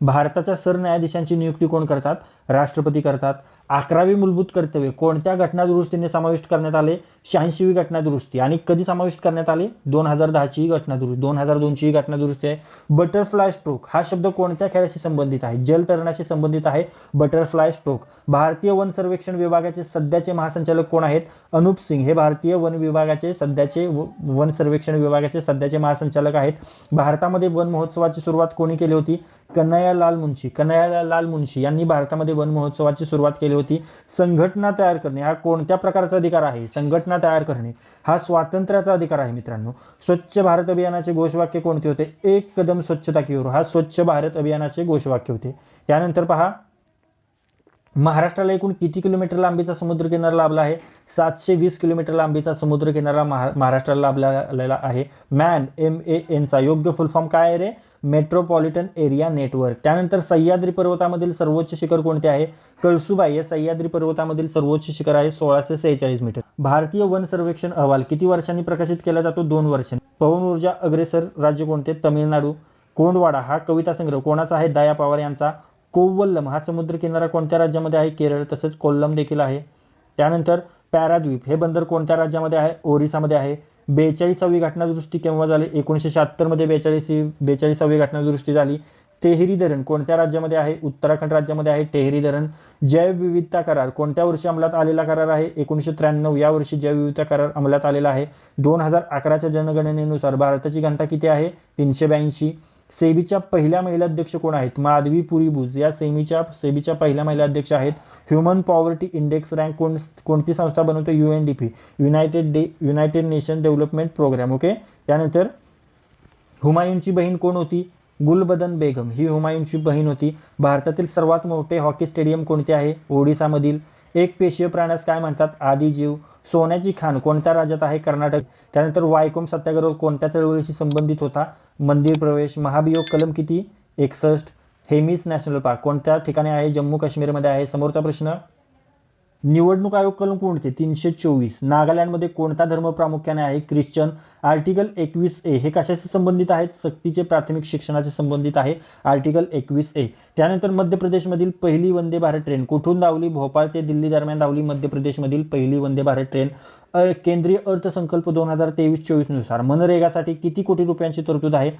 भारताच्या सरन्यायाधीशांची नियुक्ती कोण करतात? राष्ट्रपती करतात. अकरावी मूलभूत कर्तव्य कोणत्या घटनादुरुस्तीने समाविष्ट करण्यात आले? शहाऐंशीवी घटनादुरुस्ती. आणि कधी समाविष्ट करण्यात आले? दोन हजार दहाची घटनादुरुस्ती. दोन हजार दोनची ही घटनादुरुस्ती आहे. बटरफ्लाय स्ट्रोक हा शब्द कोणत्या खेळाशी संबंधित आहे? जलतरणाशी संबंधित आहे. Butterfly stroke. भारतीय वन सर्वेक्षण विभागाचे सध्याचे महासंचालक कोण आहेत? अनुप सिंग. हे भारतीय वन विभागाचे सध्याचे व- वन सर्वेक्षण विभागाचे सध्याचे महासंचालक आहेत. भारतामध्ये वन महोत्सवाची सुरुवात कोणी केली होती? कन्हैयालाल मुंशी कन्हैयालाल मुंशी यांनी भारतामध्ये वन महोत्सवाची सुरुवात केली होती. संघटना तयार करणे हा कोणत्या प्रकारचा अधिकार आहे? संघटना तयार करणे हा स्वातंत्र्याचा अधिकार आहे मित्रांनो. स्वच्छ भारत अभियानाचे घोषवाक्य कोणते होते? एक कदम स्वच्छता की ओर. हा स्वच्छ भारत अभियानाचे घोषवाक्य होते. त्यानंतर पहा महाराष्ट्राला एकूण किती किलोमीटर लांबीचा समुद्रकिनारा लाभला आहे? सातशे वीस किलोमीटर लांबीचा समुद्रकिनारा महा महाराष्ट्राला लाभलेला आहे. मॅन एम ए एनचा योग्य फुल फॉर्म काय आहे रे? मेट्रोपॉलिटन एरिया नेटवर्क त्यानंतर सह्याद्री पर्वतामधील सर्वोच्च शिखर कोणते आहे? कळसुबाई. हे सह्याद्री पर्वतामधील सर्वोच्च शिखर आहे सोळाशे सेहेचाळीस मीटर. भारतीय वन सर्वेक्षण अहवाल किती वर्षांनी प्रकाशित केला जातो? दोन वर्षांनी. पवन ऊर्जा अग्रेसर राज्य कोणते? तमिळनाडू. कोंडवाडा. हा कविता संग्रह कोणाचा आहे? दया पवार यांचा. कोवल्लम हा समुद्र किनारा कोणत्या राज्यामध्ये आहे? केरळ तसंच कोल्लम देखील आहे. त्यानंतर पॅराद्वीप हे बंदर कोणत्या राज्यामध्ये आहे? ओरिसामध्ये आहे. बेचाळीसावी घटनादुरुस्ती केव्हा झाली? एकोणीसशे शहात्तरमध्ये बेचाळीसी बेचाळीसावी घटनादुरुस्ती झाली. टेहरी धरण कोणत्या राज्यामध्ये आहे? उत्तराखंड राज्यामध्ये आहे. टेहरी धरण. जैवविविधता करार कोणत्या वर्षी अंमलात आलेला करार आहे? एकोणीसशे त्र्याण्णव या वर्षी जैवविविधता करार अंमलात आलेला आहे. दोन हजार अकराच्या जनगणनेनुसार भारताची घनता किती आहे? तीनशे ब्याऐंशी. सेबीच्या पहिल्या महिला अध्यक्ष कोण आहेत? माधवी पुरी बुज या सेमीच्या सेबीच्या पहिल्या महिला अध्यक्ष आहेत. ह्युमन पॉवर्टी इंडेक्स रँक कोण कोणती संस्था बनवते? U N D P. United day United Nation Development Programme. Okay? त्यानंतर हुमायूनची बहीण कोण होती? गुलबदन बेगम. ही हुमायूनची बहीण होती. भारतातील सर्वात मोठे हॉकी स्टेडियम कोणते आहे? ओडिसामधील. एक पेशीय प्राण्यास काय म्हणतात? आदिजीव सोन्याची खाण कोणत्या राज्यात आहे? कर्नाटक. त्यानंतर वायकोम सत्याग्रह कोणत्या चळवळीशी संबंधित होता? मंदिर प्रवेश महाभियोग कलम किती? एकसष्ट. Hemis National Park. कोणत्या ठिकाणी आहे? जम्मू काश्मीरमध्ये आहे. समोरचा प्रश्न. निवडणूक आयोग कलम कोणते? तीनशे चोवीस. नागालँडमध्ये कोणता धर्म प्रामुख्याने आहे? ख्रिश्चन. आर्टिकल एकवीस ए. हे कशाशी संबंधित आहेत? सक्तीचे प्राथमिक शिक्षणाशी संबंधित आहे. आर्टिकल एकवीस ए. त्यानंतर मध्य प्रदेशमधील पहिली वंदे भारत ट्रेन. कुठून धावली? भोपाळ ते दिल्ली दरम्यान धावली मध्य प्रदेशमधील पहिली वंदे भारत ट्रेन. केंद्रीय अर्थसंकल्प दोन हजार तेवीस चोवीसनुसार मनरेगासाठी किती कोटी रुपयांची तरतूद आहे?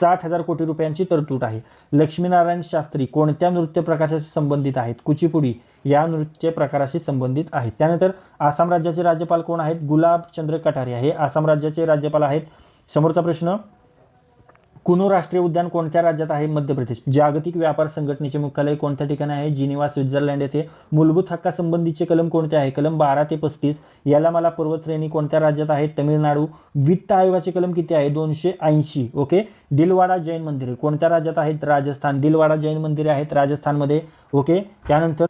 साठ हजार कोटी रुपयांची तरतूद आहे. लक्ष्मीनारायण शास्त्री कोणत्या नृत्य प्रकाराशी संबंधित आहेत? कुचिपुडी या नृत्य प्रकाराशी संबंधित आहेत. त्यानंतर आसाम राज्याचे राज्यपाल कोण आहेत? गुलाबचंद्र कटारिया. हे आसाम राज्याचे राज्यपाल आहेत. समोरचा प्रश्न कुनो राष्ट्रीय उद्यान कोणत्या राज्यात आहे? मध्य प्रदेश. जागतिक व्यापार संघटनेचे मुख्यालय कोणत्या ठिकाणी आहे? जिनिवा स्वित्झर्लंड येथे मूलभूत हक्कासंबंधीचे कलम कोणते आहे? कलम बारा ते पस्तीस. याला मला पर्वतश्रेणी कोणत्या राज्यात आहे? तमिळनाडू. वित्त आयोगाचे कलम किती आहे? दोनशे ऐंशी. ओके? दिलवाडा जैन मंदिरे. कोणत्या राज्यात आहेत? राजस्थान. दिलवाडा जैन मंदिरे आहेत राजस्थानमध्ये. ओके? त्यानंतर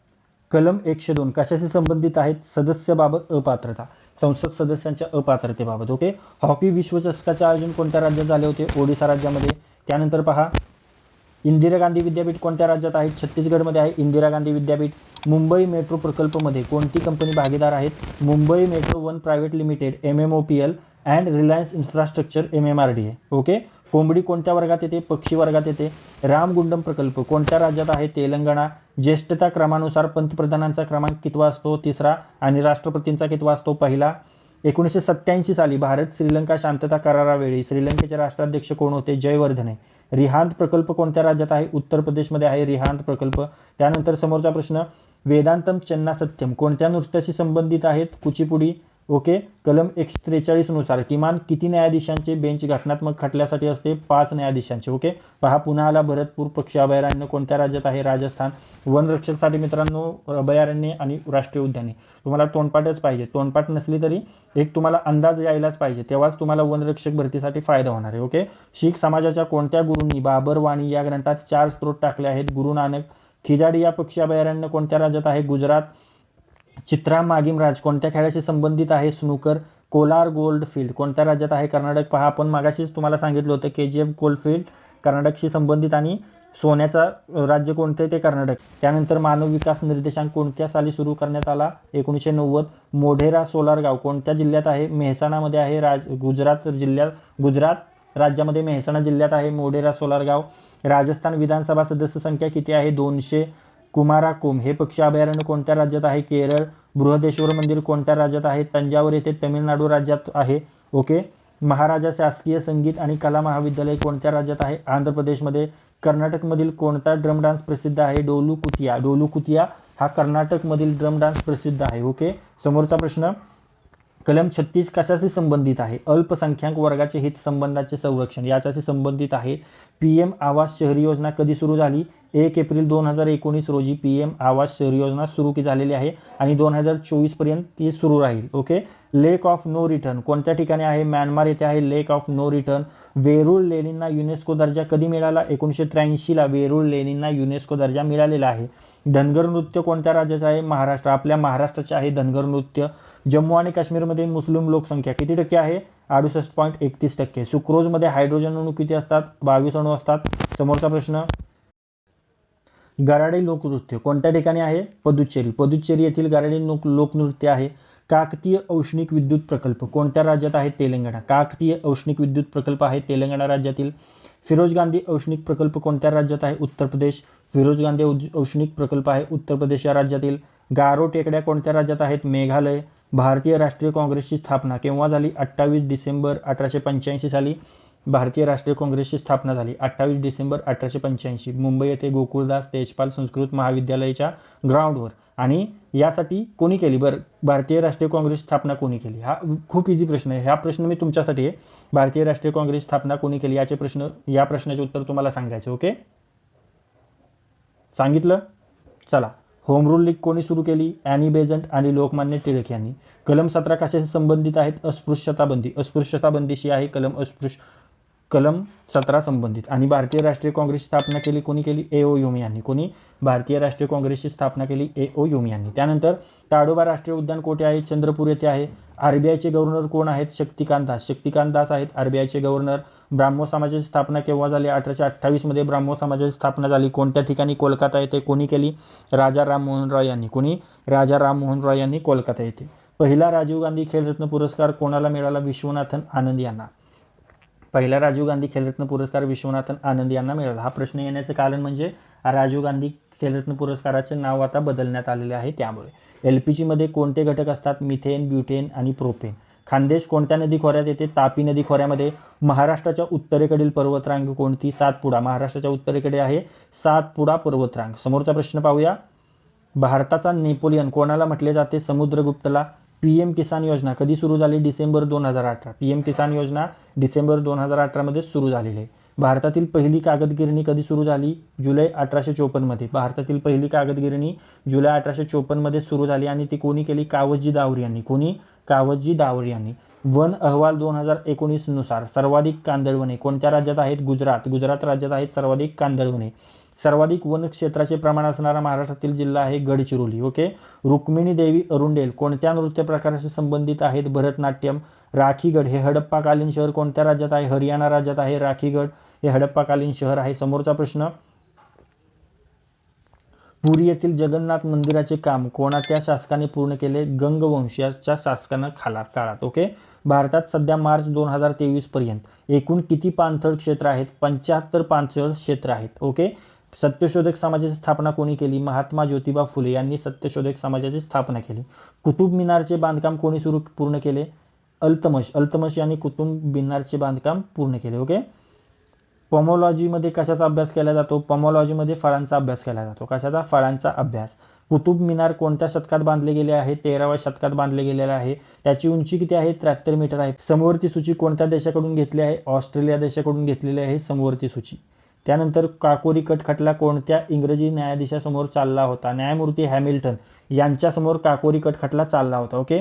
कलम एकशे दोन कशाशी संबंधित आहेत? सदस्याबाबत अपात्रता. संसद सदस्यांच्या अपात्रतेबाबत ओके? हॉकी विश्वचषकाचे आयोजन कोणत्या राज्यात झाले होते? ओडिसा राज्यामध्ये. त्यानंतर पहा इंदिरा गांधी विद्यापीठ कोणत्या राज्यात आहे? छत्तीसगडमध्ये आहे. इंदिरा गांधी विद्यापीठ. मुंबई मेट्रो प्रकल्पमध्ये कोणती कंपनी भागीदार आहेत? Mumbai Metro One Private Limited M M O P L and Reliance Infrastructure M M R D A okay? कोंबडी कोणत्या वर्गात येते? पक्षी वर्गात येते. रामगुंडम प्रकल्प. कोणत्या राज्यात आहे? तेलंगणा. ज्येष्ठता क्रमानुसार पंतप्रधानांचा क्रमांक कितवा असतो? तिसरा. आणि राष्ट्रपतींचा कितवा असतो? पहिला. एकोणीसशे सत्त्याऐंशी साली भारत श्रीलंका शांतता करारावेळी श्रीलंकेचे राष्ट्राध्यक्ष कोण होते? जयवर्धने. रिहांत प्रकल्प कोणत्या राज्यात आहे? उत्तर प्रदेशमध्ये आहे रिहांत प्रकल्प. त्यानंतर समोरचा प्रश्न वेदांतम चन्ना सत्यम कोणत्या नृत्याशी संबंधित आहेत? कुचिपुडी ओके? कलम एकशे त्रेचाळीसनुसार किमान किती न्यायाधीशांचे बेंच घटनात्मक खटल्यासाठी असते? पाच न्यायाधीशांचे ओके? पहा पुन्हा आला भरतपूर पक्षी अभयारण्य कोणत्या राज्यात आहे? राजस्थान. वनरक्षकसाठी मित्रांनो अभयारण्ये आणि राष्ट्रीय उद्याने. तुम्हाला तोंडपाठच पाहिजे. तोंडपाठ नसली तरी एक तुम्हाला अंदाज यायलाच पाहिजे. तेव्हाच तुम्हाला वनरक्षक भरतीसाठी फायदा होणार आहे ओके? शीख समाजाच्या कोणत्या गुरूंनी बाबर वाणी या ग्रंथात चार स्त्रोत टाकले आहेत? गुरु नानक खिजाडी या पक्षी अभयारण्य कोणत्या राज्यात आहे? गुजरात. चित्रा मागीम राज कोणत्या खेळाशी संबंधित आहे? स्नूकर कोलार गोल्ड फील्ड कोणत्या राज्यात आहे कर्नाटक? पहा आपण मागाशीच तुम्हाला सांगितलं होतं K G F Gold Field कर्नाटकशी संबंधित आणि सोन्याचा राज्य कोणते ते कर्नाटक. त्यानंतर मानव विकास निर्देशांक कोणत्या साली सुरू करण्यात आला? एकोणीसशे नव्वद. मोढेरा सोलार गाव कोणत्या जिल्ह्यात आहे? मेहसाणामध्ये आहे राज गुजरात जिल्ह्यात गुजरात राज्यामध्ये मेहसाणा जिल्ह्यात आहे मोढेरा सोलारगाव राजस्थान विधानसभा सदस्य संख्या किती आहे? दोनशे कुमाराकुम हे पक्षी अभयारण्य कोणत्या राज्यात आहे? केरळ बृहदेश्वर मंदिर कोणत्या राज्यात आहे? तंजावर येथे तमिळनाडू राज्यात आहे. ओके. महाराजा शासकीय संगीत आणि कला महाविद्यालय कोणत्या राज्यात आहे? आंध्र प्रदेशमध्ये कर्नाटकमधील कोणता ड्रम डान्स प्रसिद्ध आहे? डोलू कुतिया डोलू कुतिया हा कर्नाटकमधील ड्रम डान्स प्रसिद्ध आहे. ओके. समोरचा प्रश्न. कलम छत्तीस कशाशी संबंधित आहे? अल्पसंख्याक वर्गाचे हित संबंधाचे संरक्षण. याच्याशी संबंधित आहे. पी एम आवास शहरी योजना कधी सुरू झाली? एक एप्रिल दोन हजार एकोणीस रोजी पी एम आवास शहरी योजना सुरू की झालेली आहे आणि दोन हजार चोवीसपर्यंत ती सुरू राहील. Okay? Lake of No Return कोणत्या ठिकाणी आहे? म्यानमार येथे आहे. Lake of No Return Verul लेणींना UNESCO दर्जा कधी मिळाला? एकोणीसशे त्र्याऐंशीला वेरूळ लेणींना युनेस्को दर्जा मिळालेला आहे. धनगर नृत्य कोणत्या राज्याचं आहे? महाराष्ट्र. आपल्या महाराष्ट्राचे आहे धनगर नृत्य. जम्मू आणि काश्मीरमध्ये मुस्लिम लोकसंख्या किती टक्के आहे? अडुसष्ट पॉईंट एकतीस टक्के. सुक्रोजमध्ये हायड्रोजन अणू किती असतात? बावीस अणू असतात. समोरचा प्रश्न. गराडी लोकनृत्य. कोणत्या ठिकाणी आहे? पदुच्चेरी. पदुच्चेरी येथील गराडी लोक लोकनृत्य आहे. काकतीय औष्णिक विद्युत प्रकल्प. कोणत्या राज्यात आहे? तेलंगणा. काकतीय औष्णिक विद्युत प्रकल्प आहे तेलंगणा राज्यातील. फिरोज गांधी औष्णिक प्रकल्प कोणत्या राज्यात आहे? उत्तर प्रदेश. फिरोज गांधी औष्णिक प्रकल्प आहे उत्तर प्रदेश या राज्यातील. गारो टेकड्या कोणत्या राज्यात आहेत? मेघालय. भारतीय राष्ट्रीय काँग्रेसची स्थापना केव्हा झाली? अठ्ठावीस डिसेंबर अठराशे पंच्याऐंशी साली. भारतीय राष्ट्रीय काँग्रेसची स्थापना झाली. अठ्ठावीस डिसेंबर अठराशे पंच्याऐंशी मुंबई येथे गोकुळदास तेजपाल संस्कृत महाविद्यालयाच्या ग्राउंडवर आणि यासाठी कोणी केली? बरं भारतीय राष्ट्रीय काँग्रेस स्थापना कोणी केली? हा खूप इझी प्रश्न आहे. हा प्रश्न मी तुमच्यासाठी आहे. भारतीय राष्ट्रीय काँग्रेस स्थापना कोणी केली? याचे प्रश्न या प्रश्नाचे उत्तर तुम्हाला सांगायचे ओके? सांगितलं? चला. होम रूल लीग कोणी सुरू केली? ॲनी बेजंट आणि लोकमान्य टिळक यांनी. कलम सतरा कशाशी संबंधित आहेत? अस्पृश्यता बंदी अस्पृश्यता बंदीशी आहे कलम अस्पृश्य कलम सतरा संबंधित. आणि भारतीय राष्ट्रीय काँग्रेसची स्थापना केली कोणी केली? ए ओ योमी यांनी. कोणी? भारतीय राष्ट्रीय काँग्रेसची स्थापना केली ए ओ योमी यांनी. त्यानंतर ताडोबा राष्ट्रीय उद्यान कोठे आहे? चंद्रपूर येथे आहे. आर बी आयचे गव्हर्नर कोण आहेत? शक्तिकांत दास. शक्तिकांत दास आहेत. आर बी आयचे गव्हर्नर ब्राह्मो समाजाची स्थापना केव्हा झाली? अठराशे अठ्ठावीसमध्ये ब्राह्मो समाजाची स्थापना झाली. कोणत्या ठिकाणी? कोलकाता येथे. कोणी केली? राजा राममोहन रॉय यांनी. कोणी? राजा राममोहन रॉय यांनी कोलकाता येथे. पहिला राजीव गांधी खेलरत्न पुरस्कार कोणाला मिळाला? विश्वनाथन आनंद यांना. पहिला राजीव गांधी खेलरत्न पुरस्कार विश्वनाथन आनंद यांना मिळाला. हा प्रश्न येण्याचं कारण म्हणजे राजीव गांधी खेलरत्न पुरस्काराचे नाव आता बदलण्यात आलेले आहे त्यामुळे. एल पी जीमध्ये कोणते घटक असतात? मिथेन ब्युटेन आणि प्रोपेन. खानदेश कोणत्या नदी खोऱ्यात येते? तापी नदी खोऱ्यामध्ये महाराष्ट्राच्या उत्तरेकडील पर्वतरांग कोणती? सातपुडा. महाराष्ट्राच्या उत्तरेकडे आहे सातपुडा पर्वतरांग. समोरचा प्रश्न पाहूया. भारताचा नेपोलियन कोणाला म्हटले जाते? समुद्रगुप्तला. पी एम किसान योजना कधी सुरू झाली? डिसेंबर दोन हजार अठरा. पी एम किसान योजना डिसेंबर दोन हजार अठरामध्ये सुरू झालेली आहे. भारतातील पहिली कागदगिरणी कधी सुरू झाली? जुलै अठराशे चोपन्नमध्ये भारतातील पहिली कागदगिरणी जुलै अठराशे चोपन्नमध्ये सुरू झाली आणि ती कोणी केली? कावजी दावर यांनी. कोणी? कावजी दावर यांनी. वन अहवाल दोन हजार एकोणीसनुसार सर्वाधिक कांदळवने कोणत्या राज्यात आहेत? गुजरात. गुजरात राज्यात आहेत सर्वाधिक कांदळवने सर्वाधिक वन क्षेत्राचे प्रमाण असणारा महाराष्ट्रातील जिल्हा आहे गडचिरोली ओके? रुक्मिणी देवी अरुंडेल कोणत्या नृत्य प्रकाराशी संबंधित आहेत? भरतनाट्यम राखीगड हे हडप्पाकालीन शहर कोणत्या राज्यात आहे? हरियाणा राज्यात आहे राखीगड हे हडप्पाकालीन शहर आहे. समोरचा प्रश्न पुरी येथील जगन्नाथ मंदिराचे काम कोणाच्या शासकाने पूर्ण केले? गंगवंशाच्या शासकानं खाला काळात ओके? भारतात सध्या मार्च दोन हजार तेवीस पर्यंत एकूण किती पाणथळ क्षेत्र आहेत? पंच्याहत्तर पाणथळ क्षेत्र आहेत ओके? सत्यशोधक समाजाची स्थापना कोणी केली? महात्मा ज्योतिबा फुले यांनी सत्यशोधक समाजाची स्थापना केली. कुतुब मिनारचे बांधकाम कोणी सुरू पूर्ण केले? अल्तमश. अल्तमश यांनी कुतुब मिनारचे बांधकाम पूर्ण केले. ओके? पॉमोलॉजीमध्ये कशाचा अभ्यास केला जातो? पॉमोलॉजीमध्ये फळांचा अभ्यास केला जातो. कशाचा? फळांचा अभ्यास. कुतुब मिनार कोणत्या शतकात बांधले गेले आहे? तेराव्या शतकात बांधले गेलेले आहे. त्याची उंची किती आहे? त्र्याहत्तर मीटर आहे. समवर्ती सूची कोणत्या देशाकडून घेतली आहे? ऑस्ट्रेलिया देशाकडून घेतलेली आहे. समवर्ती सूची. त्यानंतर काकोरी कटखटला कोणत्या इंग्रजी न्यायाधीशासमोर चालला होता? न्यायमूर्ती हॅमिल्टन यांच्यासमोर काकोरी कटखटला चालला होता. ओके?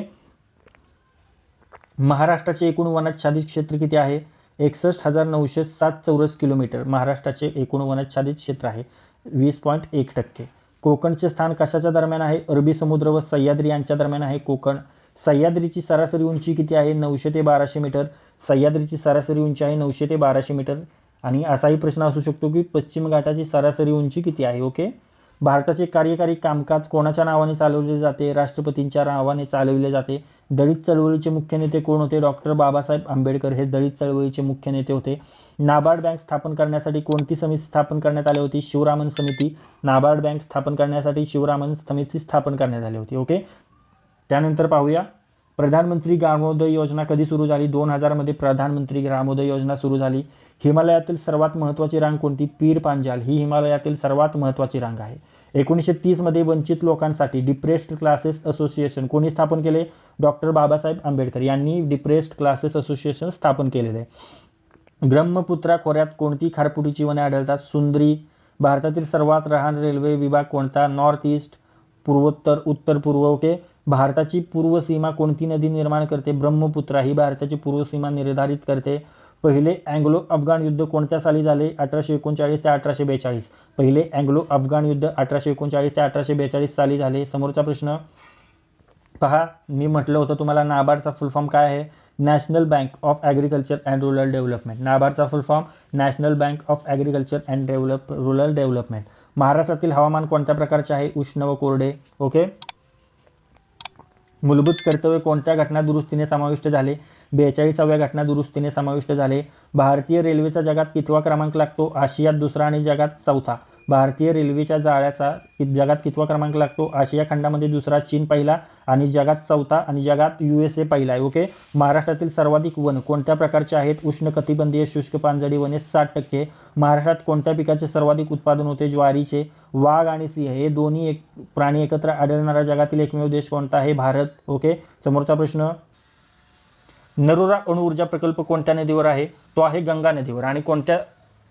महाराष्ट्राचे एकूण वनाच्छादित क्षेत्र किती आहे? एकसष्ट हजार नऊशे सात चौरस किलोमीटर. महाराष्ट्राचे एकूण वनाच्छादित क्षेत्र आहे वीस पॉईंट एक टक्के. कोकणचे स्थान कशाच्या दरम्यान आहे? अरबी समुद्र व सह्याद्री यांच्या दरम्यान आहे कोकण. सह्याद्रीची सरासरी उंची किती आहे? नऊशे ते बाराशे मीटर. सह्याद्रीची सरासरी उंची आहे नऊशे ते बाराशे मीटर. आणि असाही प्रश्न असू शकतो की पश्चिम घाटाची सरासरी उंची किती आहे? ओके? भारताचे कार्यकारी कामकाज कोणाच्या नावाने चालवले जाते? राष्ट्रपतींच्या नावाने चालवले जाते. दलित चळवळीचे मुख्य नेते कोण होते? डॉक्टर बाबासाहेब आंबेडकर हे दलित चळवळीचे मुख्य नेते होते. नाबार्ड बँक स्थापन करण्यासाठी कोणती समिती स्थापन करण्यात आली होती? शिवरामन समिती. नाबार्ड बँक स्थापन करण्यासाठी शिवरामन समिती स्थापन करण्यात आली होती. ओके? त्यानंतर पाहूया. प्रधानमंत्री ग्रामोदय योजना कधी सुरू झाली? दोन हजारमध्ये प्रधानमंत्री ग्रामोदय योजना सुरू झाली. हिमालयातील सर्वात महत्त्वाची रांग कोणती? पीर पांजाल. ही हिमालयातील सर्वात महत्त्वाची रांग आहे. एकोणीसशे तीसमध्ये वंचित लोकांसाठी डिप्रेस्ड क्लासेस असोसिएशन कोणी स्थापन केले? डॉक्टर बाबासाहेब आंबेडकर यांनी डिप्रेस्ड क्लासेस असोसिएशन स्थापन केलेले. आहे ब्रह्मपुत्रा खोऱ्यात कोणती खारपुटीची वने आढळतात? सुंदरी भारतातील सर्वात लहान रेल्वे विभाग कोणता? नॉर्थ ईस्ट पूर्वोत्तर उत्तर पूर्व ओके. भारताची पूर्व सीमा कोणती नदी निर्माण करते? ब्रह्मपुत्रा ही भारताची पूर्व सीमा निर्धारित करते. पहिले अँग्लो अफगाण युद्ध कोणत्या साली झाले? अठराशे एकोणचाळीस ते अठराशे बेचाळीस. पहिले अँग्लो अफगाण युद्ध अठराशे एकोणचाळीस ते अठराशे बेचाळीस साली झाले. समोरचा प्रश्न. पहा मी म्हटलं होतं तुम्हाला नाबार्डचा फुल फॉर्म काय आहे? National Bank of Agriculture and Rural Development. नाबार्डचा full form National Bank of Agriculture and develop Rural Development. महाराष्ट्रातील हवामान कोणत्या प्रकारचे आहे? उष्ण व कोरडे. ओके? मूलभूत कर्तव्य कोणत्या घटना दुरुस्तीने समाविष्ट झाले? बेचाळीसाव्या घटना दुरुस्तीने समाविष्ट झाले. भारतीय रेल्वेचा जगात कितवा क्रमांक लागतो? आशियात दुसरा आणि जगात चौथा. भारतीय रेल्वेच्या जाळ्याचा कि- जगात कितवा क्रमांक लागतो? आशिया खंडामध्ये दुसरा चीन पहिला आणि जगात चौथा आणि जगात यू एस ए पहिला आहे. ओके? महाराष्ट्रातील सर्वाधिक वन कोणत्या प्रकारचे आहेत? उष्णकटिबंधीय शुष्क पानझडी वने साठ टक्के. महाराष्ट्रात कोणत्या पिकाचे सर्वाधिक उत्पादन होते? ज्वारीचे वाघ आणि सिंह. हे दोन्ही एक प्राणी एकत्र आढळणारा जगातील एकमेव देश कोणता आहे? भारत. ओके? समोरचा प्रश्न. नरोरा अणुऊर्जा प्रकल्प कोणत्या नदीवर आहे? तो आहे गंगा नदीवर. आणि कोणत्या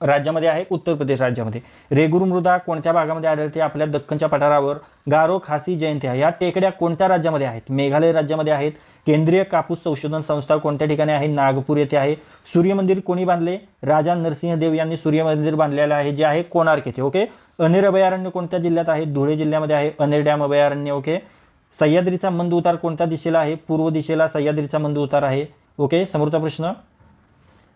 राज्यामध्ये आहे उत्तर प्रदेश राज्यामध्ये. रेगुर मृदा कोणत्या भागामध्ये आढळते? आपल्या दख्खनच्या पठारावर. गारो खासी जयंती. या टेकड्या कोणत्या राज्यामध्ये आहेत? मेघालय राज्यामध्ये आहेत. केंद्रीय कापूस संशोधन संस्था कोणत्या ठिकाणी आहे? नागपूर येथे आहे. सूर्यमंदिर कोणी बांधले? राजा नरसिंह देव यांनी सूर्यमंदिर बांधलेलं आहे जे आहे कोणार्क येथे ओके? अनेर अभयारण्य कोणत्या जिल्ह्यात आहे? धुळे जिल्ह्यामध्ये आहे. अनेर डॅम अभयारण्य ओके? सह्याद्रीचा मंद उतार कोणत्या दिशेला आहे? पूर्व दिशेला सह्याद्रीचा मंद उतार आहे ओके? समोरचा प्रश्न.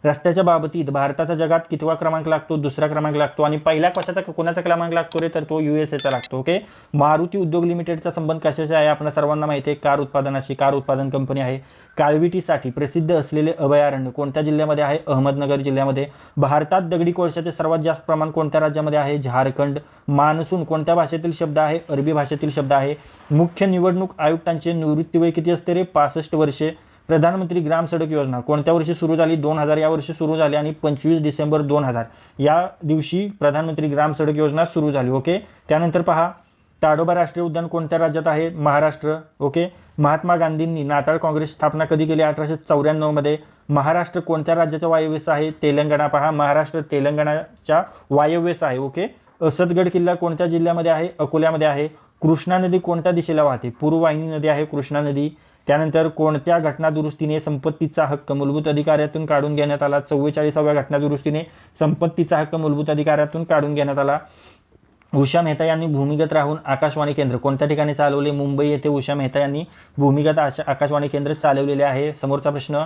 रस्त्याच्या बाबतीत भारताचा जगात कितवा क्रमांक लागतो दुसरा क्रमांक लागतो आणि पहिल्या कशाचा कोणाचा क्रमांक लागतो रे? तर तो यू एस एचा लागतो ओके मारुती उद्योग लिमिटेडचा संबंध कशाचा आहे? आपल्या सर्वांना माहिती आहे कार उत्पादनाशी. कार उत्पादन कंपनी आहे काळविटीसाठी प्रसिद्ध असलेले अभयारण्य कोणत्या जिल्ह्यामध्ये आहे? अहमदनगर जिल्ह्यामध्ये. भारतात दगडी कोळशाचे सर्वात जास्त प्रमाण कोणत्या राज्यामध्ये आहे? झारखंड. मान्सून कोणत्या भाषेतील शब्द आहे? अरबी भाषेतील शब्द आहे. मुख्य निवडणूक आयुक्तांचे निवृत्ती वय किती असते रे? पासष्ट वर्षे. प्रधानमंत्री ग्राम सडक योजना कोणत्या वर्षी सुरू झाली? दोन हजार या वर्षी सुरू झाली आणि पंचवीस डिसेंबर दोन हजार. या दिवशी प्रधानमंत्री ग्राम सडक योजना सुरू झाली ओके? त्यानंतर पहा ताडोबा राष्ट्रीय उद्यान कोणत्या राज्यात आहे? महाराष्ट्र ओके? महात्मा गांधींनी नाताळ काँग्रेस स्थापना कधी केली? अठराशे चौऱ्याण्णवमध्ये महाराष्ट्र कोणत्या राज्याच्या वायव्येस आहे? तेलंगणा पहा. महाराष्ट्र तेलंगणाच्या वायव्येस आहे ओके? असदगड किल्ला कोणत्या जिल्ह्यामध्ये आहे? अकोल्यामध्ये आहे. कृष्णा नदी कोणत्या दिशेला वाहते? पूर्ववाहिनी नदी आहे कृष्णा नदी. त्यानंतर कोणत्या घटना दुरुस्तीने संपत्तीचा हक्क मूलभूत अधिकाऱ्यातून काढून घेण्यात आला? चव्वेचाळीसाव्या घटना दुरुस्तीने संपत्तीचा हक्क मूलभूत अधिकाऱ्यातून काढून घेण्यात आला. उषा मेहता यांनी भूमिगत राहून आकाशवाणी केंद्र कोणत्या ठिकाणी चालवले? मुंबई येथे उषा मेहता यांनी भूमिगत आकाशवाणी केंद्र चालवलेले आहे. समोरचा प्रश्न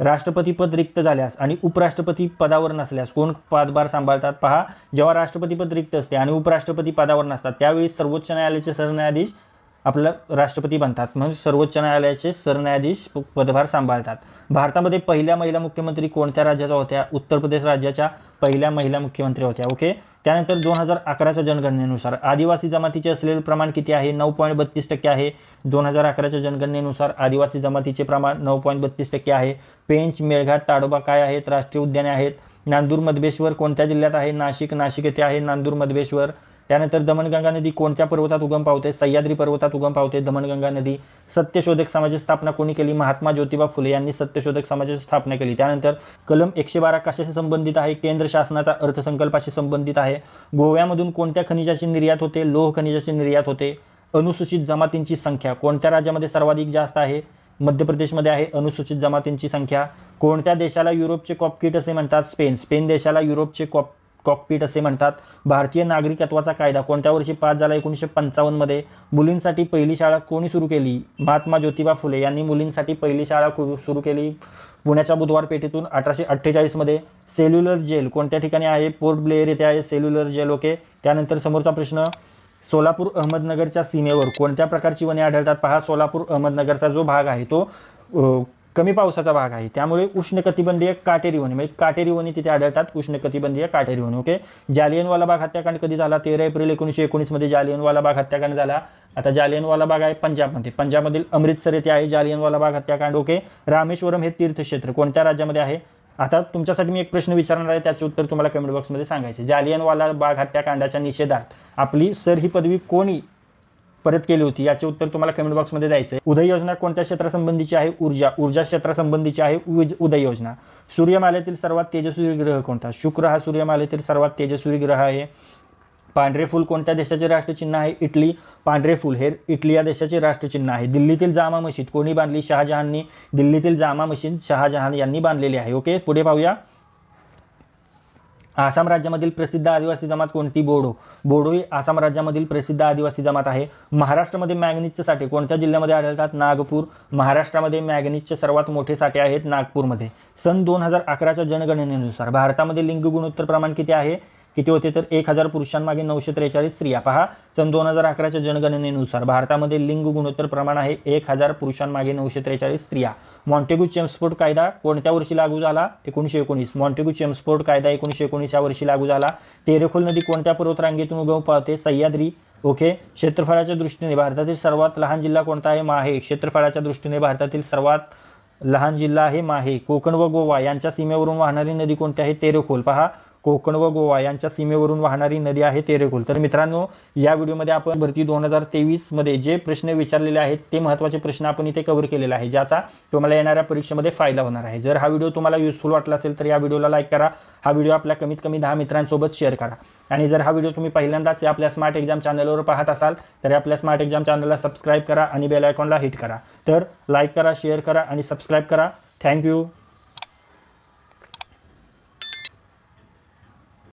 राष्ट्रपती पद रिक्त झाल्यास आणि उपराष्ट्रपती पदावर नसल्यास कोण पदभार सांभाळतात? पहा जेव्हा राष्ट्रपती पद रिक्त असते आणि उपराष्ट्रपती पदावर नसतात त्यावेळी सर्वोच्च न्यायालयाचे सरन्यायाधीश आपलं राष्ट्रपती बनतात. म्हणून सर्वोच्च न्यायालयाचे सरन्यायाधीश पदभार सांभाळतात. भारतामध्ये पहिल्या महिला मुख्यमंत्री कोणत्या राज्याच्या होत्या? उत्तर प्रदेश राज्याच्या पहिल्या महिला मुख्यमंत्री होत्या. ओके? त्यानंतर दोन हजार अकराच्या जनगणनेनुसार आदिवासी जमातीचे असलेले प्रमाण किती आहे? नऊ पॉईंट बत्तीस टक्के आहे. दोन हजार अकराच्या जनगणनेनुसार आदिवासी जमातीचे प्रमाण नऊ पॉईंट बत्तीस टक्के आहे. पेंच मेळघाट ताडोबा काय आहेत? राष्ट्रीय उद्याने आहेत. नांदूर मधबेश्वर कोणत्या जिल्ह्यात आहे? नाशिक नाशिक येथे आहे. नांदूर मधबेश्वर त्यानंतर दमणगंगा नदी कोणत्या पर्वतात उगम पावते? सह्याद्री पर्वतात उगम पावते. दमणगंगा नदी सत्यशोधक समाजाची स्थापना कोणी केली? महात्मा ज्योतिबा फुले यांनी सत्यशोधक समाजाची स्थापना केली. त्यानंतर कलम एकशे बारा कशाशी संबंधित आहे? केंद्र शासनाचा अर्थसंकल्पाशी संबंधित आहे. गोव्यामधून कोणत्या खनिजाची निर्यात होते? लोह खनिजाची निर्यात होते. अनुसूचित जमातींची संख्या कोणत्या राज्यामध्ये सर्वाधिक जास्त आहे? मध्य प्रदेशमध्ये आहे. अनुसूचित जमातींची संख्या कोणत्या देशाला युरोपचे कॉपकिट असे म्हणतात? स्पेन. स्पेन देशाला युरोपचे कॉप कॉकपीट असे म्हणतात. भारतीय नागरिकत्वाचा कायदा कोणत्या वर्षी पास झाला? एकोणीसशे पंचावन्नमध्ये मुलींसाठी पहिली शाळा कोणी सुरू केली? महात्मा ज्योतिबा फुले यांनी मुलींसाठी पहिली शाळा सुरू केली. पुण्याच्या बुधवार पेठेतून अठराशे अठ्ठेचाळीसमध्ये सेल्युलर जेल कोणत्या ठिकाणी आहे? पोर्ट ब्लेअर येथे आहे सेल्युलर जेल ओके. त्यानंतर समोरचा प्रश्न सोलापूर अहमदनगरच्या सीमेवर कोणत्या प्रकारची वने आढळतात? पहा सोलापूर अहमदनगरचा जो भाग आहे तो कमी पावसाचा भाग आहे. त्यामुळे उष्णकटिबंधीय काटेरी वने म्हणजे काटेरी वने तिथे आढळतात उष्णकटिबंधीय काटेरी वने ओके जालियनवाला बाग हत्याकांड कधी झाला? तेरा एप्रिल एकोणीसशे एकोणीसमध्ये जालियनवाला बाग हत्याकांड झाला. आता जालियनवाला बाग आहे पंजाबमध्ये. पंजाबमधील अमृतसर येथे आहे जालियनवाला बाग हत्याकांड. ओके रामेश्वरम हे तीर्थक्षेत्र कोणत्या राज्यामध्ये आहे? आता तुमच्यासाठी मी एक प्रश्न विचारणार आहे. त्याचे उत्तर तुम्हाला कमेंट बॉक्समध्ये सांगायचे जालियनवाला बाग हत्याकांडाच्या निषेधात आपली सर ही पदवी कोणी परत केली होती. याचे उत्तर तुम्हाला कमेंट बॉक्समध्ये द्यायचं आहे उदय योजना कोणत्या क्षेत्रासंबंधीची आहे? ऊर्जा. ऊर्जा क्षेत्रासंबंधीची आहे उज- उदय योजना. सूर्यमालेतील सर्वात तेजस्वी ग्रह कोणता? शुक्र हा सूर्यमालेतील सर्वात तेजस्वी ग्रह आहे. पांढरे फूल कोणत्या देशाचे राष्ट्रचिन्ह आहे? इटली. पांढरे फूल हे इटली या देशाचे राष्ट्रचिन्ह आहे. दिल्लीतील जामा मशीद कोणी बांधली? शहाजहाननी दिल्लीतील जामा मशीद शहाजहान यांनी बांधलेली आहे. ओके पुढे पाहूया. आसाम राज्यामधील प्रसिद्ध आदिवासी जमात कोणती? बोडो. बोडो ही आसाम राज्यामधील प्रसिद्ध आदिवासी जमात आहे. महाराष्ट्रामध्ये मॅग्नीजचे साठे कोणत्या जिल्ह्यामध्ये आढळतात? नागपूर. महाराष्ट्रामध्ये मॅग्नीजचे सर्वात मोठे साठे आहेत नागपूरमध्ये. सन दोन हजार अकराच्या जनगणनेनुसार भारतामध्ये लिंग गुणोत्तर प्रमाण किती आहे? किती होते तर एक हजार पुरुषांमागे नऊशे त्रेचाळीस स्त्रिया. पहा सन दोन हजार अकराच्या जनगणनेनुसार भारतामध्ये लिंग गुणोत्तर प्रमाण आहे एक हजार पुरुषांमागे नऊशे त्रेचाळीस स्त्रिया. मॉन्टेगू चेम्सफोर्ड कायदा कोणत्या वर्षी लागू झाला? एकोणीशे एकोणीस. मॉन्टेगू चेम्सफोर्ड कायदा एकोणीशे एकोणीस या वर्षी लागू झाला. तेरेखोल नदी कोणत्या पर्वतरांगेतून उगम पावते? सह्याद्री. ओके. क्षेत्रफळाच्या दृष्टीने भारतातील सर्वात लहान जिल्हा कोणता आहे? माहे. क्षेत्रफळाच्या दृष्टीने भारतातील सर्वात लहान जिल्हा आहे माहे. कोकण व गोवा यांच्या सीमेवरून वाहणारी नदी कोणती आहे? तेरेखोल. पहा कोकण व गोवा यांच्या सीमेवरून वाहणारी नदी आहे तेरेखोल तर मित्रांनो या व्हिडिओमध्ये आपण भरती दोन हजार तेवीसमध्ये जे प्रश्न विचारलेले आहेत ते महत्त्वाचे प्रश्न आपण इथे कव्हर केलेले आहे ज्याचा तुम्हाला येणाऱ्या परीक्षेमध्ये फायदा होणार आहे. जर हा व्हिडिओ तुम्हाला युजफुल वाटला असेल तर या व्हिडिओला लाईक करा. हा व्हिडिओ आपल्या कमीत कमी दहा मित्रांसोबत शेअर करा. आणि जर हा व्हिडिओ तुम्ही पहिल्यांदाच या आपल्या स्मार्ट एक्झाम चॅनलवर पाहत असाल तर आपल्या स्मार्ट एक्झाम चॅनलला सबस्क्राईब करा आणि बेल आयकॉनला हिट करा. तर लाईक करा शेअर करा आणि सबस्क्राईब करा. थँक्यू